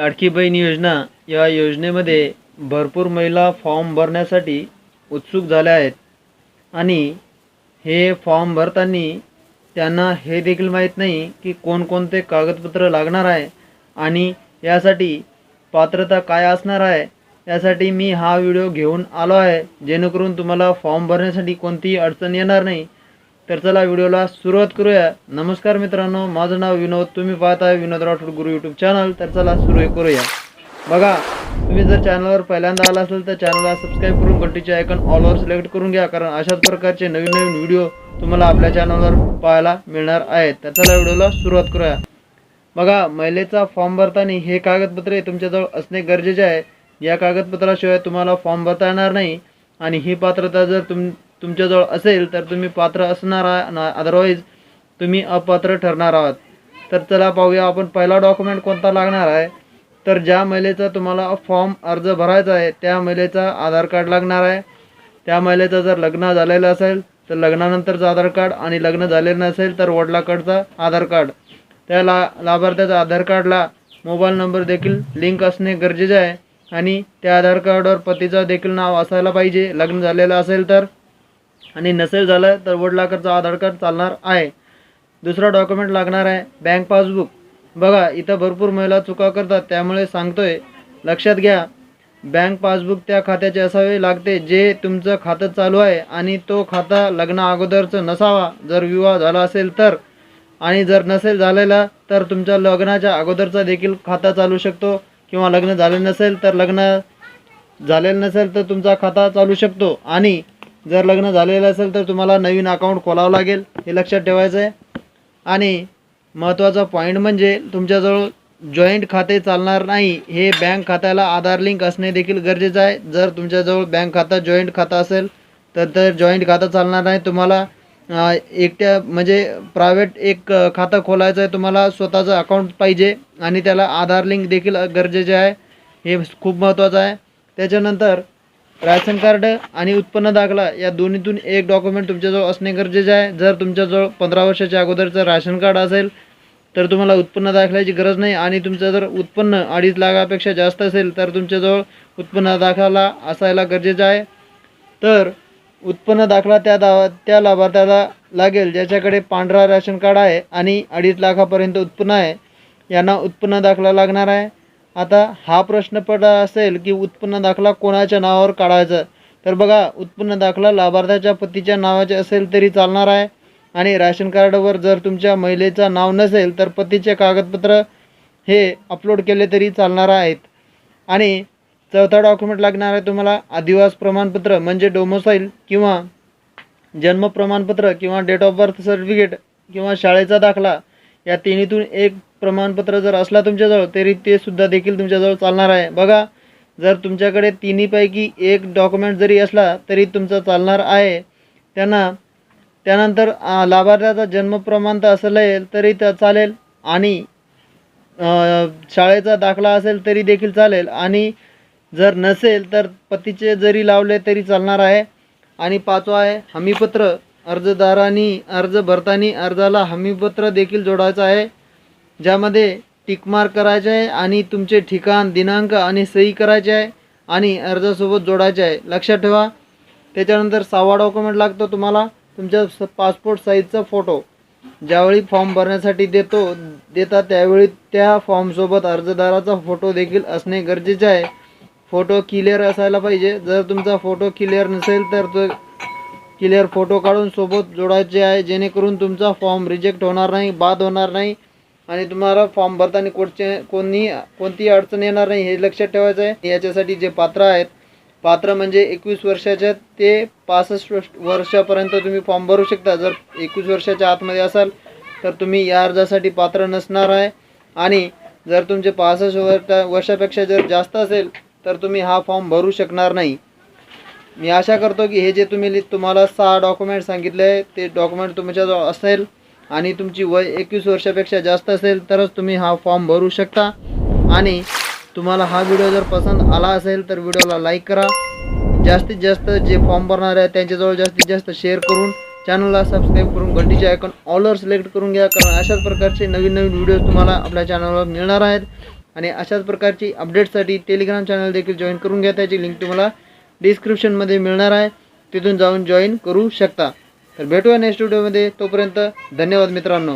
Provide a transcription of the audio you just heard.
लाडकी बहीण योजना या योजनेमध्ये भरपूर महिला फॉर्म भरण्यासाठी उत्सुक झाल्या आहेत. आणि हे फॉर्म भरताना त्यांना हे देखील माहीत नाही की कोणकोणते कागदपत्र लागणार आहे आणि यासाठी पात्रता काय असणार आहे यासाठी मी हा व्हिडिओ घेऊन आलो आहे. जेणेकरून तुम्हाला फॉर्म भरण्यासाठी कोणतीही अडचण येणार नाही. तर चला व्हिडिओला सुरुवात करूया. नमस्कार मित्रांनो माझं नाव विनोद. तुम्ही पाहत आहे विनोद राठोड गुरु यूट्यूब चॅनल तर चला सुरू करूया. बघा तुम्ही जर चॅनलवर पहिल्यांदा आला असेल तर चॅनलला सबस्क्राईब करून घंटीचे आयकॉन ऑलवर सिलेक्ट करून घ्या. कारण अशाच प्रकारचे नवीन नवीन व्हिडिओ तुम्हाला आपल्या चॅनलवर पाहायला मिळणार आहेत. तर चला व्हिडिओला सुरुवात करूया. बघा महिलेचा फॉर्म भरताना हे कागदपत्रे तुमच्याजवळ असणे गरजेचे आहे. या कागदपत्राशिवाय तुम्हाला फॉर्म भरता येणार नाही. आणि ही पात्रता जर तुम तुमच्याजवळ असेल तर तुम्ही पात्र असणार अदरवाईज तुम्ही अपात्र ठरणार आहात. तर चला पाहूया आपण पहिला डॉक्युमेंट कोणता लागणार आहे. तर ज्या महिलेचा तुम्हाला फॉर्म अर्ज भरायचा आहे त्या महिलेचा आधार कार्ड लागणार आहे. त्या महिलेचं जर लग्न झालेलं असेल तर लग्नानंतरचं आधार कार्ड आणि लग्न झालेलं नसेल तर वडिलाकडचं आधार कार्ड त्या ला लाभार्थ्याचा आधार कार्डला मोबाईल नंबर देखील लिंक असणे गरजेचे आहे. आणि त्या आधार कार्डवर पतीचं देखील नाव असायला पाहिजे. लग्न झालेलं असेल तर आणि नसेल झालं तर वडलाकरचं आधार कार्ड चालणार आहे. दुसरा डॉक्युमेंट लागणार आहे बँक पासबुक. बघा इथं भरपूर महिला चुका करतात त्यामुळे सांगतोय लक्षात घ्या. बँक पासबुक त्या खात्याचे असावे लागते जे तुमचं खातं चालू आहे आणि तो खाता लग्ना अगोदरचं नसावा. जर विवाह झाला असेल तर. आणि जर नसेल झालेला तर तुमच्या लग्नाच्या अगोदरचा देखील खाता चालू शकतो. किंवा लग्न झाले नसेल तर लग्न झालेलं नसेल तर तुमचा खाता चालू शकतो. आणि जर लग्न झालेलं असेल तर तुम्हाला नवीन अकाउंट खोलावं लागेल हे लक्षात ठेवायचं आहे आणि महत्त्वाचा पॉईंट म्हणजे तुमच्याजवळ जॉईंट खाते चालणार नाही हे बँक खात्याला आधार लिंक असणे देखील गरजेचं आहे. जर तुमच्याजवळ बँक खाता जॉईंट खाता असेल तर तर जॉईंट खातं चालणार नाही. तुम्हाला एकट्या म्हणजे प्रायव्हेट एक खातं खोलायचं आहे तुम्हाला स्वतःचं अकाउंट पाहिजे आणि त्याला आधार लिंक देखील गरजेचे आहे. हे खूप महत्त्वाचं आहे. त्याच्यानंतर राशन कार्ड आणि उत्पन्न दाखला या दोन्हीतून एक डॉक्युमेंट तुमच्याजवळ असणे गरजेचे आहे. जर तुमच्याजवळ पंधरा वर्षाच्या अगोदरचं राशन कार्ड असेल तर तुम्हाला उत्पन्न दाखल्याची गरज नाही आणि तुमचं जर उत्पन्न अडीच लाखापेक्षा जास्त असेल तर तुमच्याजवळ उत्पन्न दाखला असायला गरजेचं आहे. तर उत्पन्न दाखला त्या दा त्या लाभार्थ्याला लागेल ज्याच्याकडे पांढरा राशन कार्ड आहे आणि अडीच लाखापर्यंत उत्पन्न आहे यांना उत्पन्न दाखला लागणार आहे. आता हा प्रश्न पडला असेल की उत्पन्न दाखला कोणाच्या नावावर काढायचा? तर बघा उत्पन्न दाखला लाभार्थ्याच्या पतीच्या नावाचे असेल तरी चालणार आहे. आणि राशन कार्डवर जर तुमच्या महिलेचं नाव नसेल तर पतीचे कागदपत्र हे अपलोड केले तरी चालणार आहेत. आणि चौथा डॉक्युमेंट लागणार आहे तुम्हाला आदिवास प्रमाणपत्र म्हणजे डोमोसाईल किंवा जन्म प्रमाणपत्र किंवा डेट ऑफ बर्थ सर्टिफिकेट किंवा शाळेचा दाखला. या तिन्हीतून एक प्रमाणपत्र जर असला तुमच्याजवळ तरी ते सुद्धा देखील तुमच्याजवळ चालणार आहे. बघा जर तुमच्याकडे तिन्हीपैकी एक डॉक्युमेंट जरी असला तरी तुमचा चालणार आहे. त्यांना त्यानंतर लाभार्थ्याचा जन्म प्रमाणपत्र असेल तरी त्या चालेल. आणि शाळेचा दाखला असेल तरी देखील चालेल. आणि जर नसेल तर पतीचे जरी लावले तरी चालणार आहे. आणि पाचवा आहे हमीपत्र. अर्जदारांनी अर्ज भरताना अर्जाला हमीपत्र देखील जोडायचं आहे. ज्यामध्ये टिकमार करायचे आहे आणि तुमचे ठिकाण दिनांक आणि सही करायचे आहे आणि अर्जासोबत जोडायचे आहे. लक्षात ठेवा. त्याच्यानंतर सहावा डॉक्युमेंट लागतो तुम्हाला. तुमच्या स पासपोर्ट साईजचा फोटो ज्यावेळी फॉर्म भरण्यासाठी देतो देता त्यावेळी त्या फॉर्मसोबत अर्जदाराचा फोटो देखील असणे गरजेचे आहे. फोटो क्लिअर असायला पाहिजे. जर तुमचा फोटो क्लिअर नसेल तर तो क्लिअर फोटो काढून सोबत जोडायचे आहे. जेणेकरून तुमचा फॉर्म रिजेक्ट होणार नाही बाद होणार नाही. आणि तुम्हाला फॉर्म भरताना कोणचे कोणी कोणतीही अडचण येणार नाही हे लक्षात ठेवायचं आहे. याच्यासाठी जे पात्र आहेत पात्र म्हणजे एकवीस वर्षाच्या ते पासष्ट वर्षापर्यंत तुम्ही फॉर्म भरू शकता. जर एकवीस वर्षाच्या आतमध्ये असाल तर तुम्ही या अर्जासाठी पात्र नसणार आहे. आणि जर तुमचे पासष्ट वर्ष वर्षापेक्षा जर जास्त असेल तर तुम्ही हा फॉर्म भरू शकणार नाही. मी आशा करतो की हे जे तुम्ही लि- तुम्हाला सहा डॉक्युमेंट सांगितले आहे ते डॉक्युमेंट तुमच्याजवळ असेल. आणि तुमची वय एकवीस वर्षापेक्षा जास्त असेल तरच तुम्ही हा फॉर्म भरू शकता. आणि तुम्हाला हा व्हिडिओ जर पसंत आला असेल तर व्हिडिओला लाईक करा. जास्तीत जास्त जे फॉर्म भरणार आहे त्यांच्याजवळ जास्तीत जास्त शेअर करून चॅनलला सबस्क्राईब करून घंटीचे आयकॉन ऑलवर सिलेक्ट करून घ्या कारण अशाच प्रकारचे नवीन नवीन व्हिडिओज तुम्हाला आपल्या चॅनलवर मिळणार आहेत. आणि अशाच प्रकारची अपडेटसाठी टेलिग्राम चॅनल देखील जॉईन करून घ्या त्याची लिंक तुम्हाला डिस्क्रिप्शनमध्ये मिळणार आहे. तिथून जाऊन जॉईन करू शकता. तर भेटूया नेक्स्ट व्हिडिओमध्ये तोपर्यंत धन्यवाद मित्रांनो.